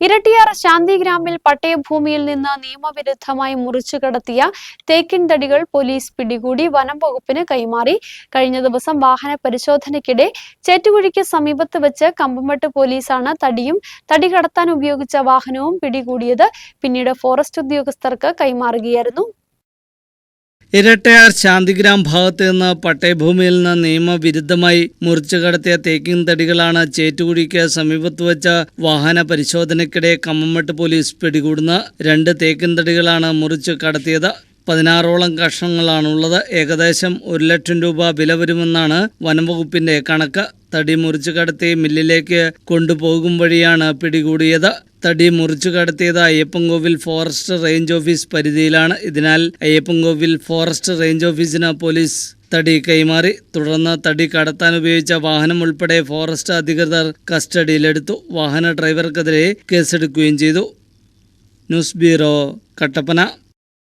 ഇരട്ടിയാർ ശാന്തിഗ്രാമിൽ പട്ടയഭൂമിയിൽ നിന്ന് നിയമവിരുദ്ധമായി മുറിച്ചു കടത്തിയ തേക്കിൻ തടികൾ പോലീസ് പിടികൂടി വനം വകുപ്പിന് കൈമാറി. കഴിഞ്ഞ ദിവസം വാഹന പരിശോധനയ്ക്കിടെ ചേറ്റുകുഴിക്ക് സമീപത്ത് വെച്ച് കമ്പമട്ട് പോലീസാണ് തടിയും തടി കടത്താൻ ഉപയോഗിച്ച വാഹനവും പിടികൂടിയത്. പിന്നീട് ഫോറസ്റ്റ് ഉദ്യോഗസ്ഥർക്ക് കൈമാറുകയായിരുന്നു. ഇരട്ടയാർ ശാന്തിഗ്രാം ഭാഗത്ത് നിന്ന് പട്ടയഭൂമിയിൽ നിന്ന് നിയമവിരുദ്ധമായി മുറിച്ചു കടത്തിയ തേക്കിൻ തടികളാണ് ചേറ്റുകുഴിക്ക് സമീപത്ത് വെച്ച വാഹന പരിശോധനയ്ക്കിടെ കമ്മമട്ട് പോലീസ് പിടികൂടുന്ന രണ്ട് തേക്കിൻ തടികളാണ് മുറിച്ചു കടത്തിയത്. പതിനാറോളം കഷ്ണങ്ങളാണുള്ളത്. ഏകദേശം ഒരു ലക്ഷം രൂപ വില വരുമെന്നാണ് വനംവകുപ്പിന്റെ കണക്ക്. തടി മുറിച്ചു കടത്തി മില്ലിലേക്ക് കൊണ്ടുപോകും വഴിയാണ് പിടികൂടിയത്. തടി മുറിച്ചു കടത്തിയത് അയ്യപ്പൻകോവിൽ ഫോറസ്റ്റ് റേഞ്ച് ഓഫീസ് പരിധിയിലാണ്. ഇതിനാൽ അയ്യപ്പൻകോവിൽ ഫോറസ്റ്റ് റേഞ്ച് ഓഫീസിന് പോലീസ് തടി കൈമാറി. തുടർന്ന് തടി കടത്താൻ ഉപയോഗിച്ച വാഹനം ഉൾപ്പെടെ ഫോറസ്റ്റ് അധികൃതർ കസ്റ്റഡിയിലെടുത്തു. വാഹന ഡ്രൈവർക്കെതിരെ കേസെടുക്കുകയും ചെയ്തു. News bureau Kattappana.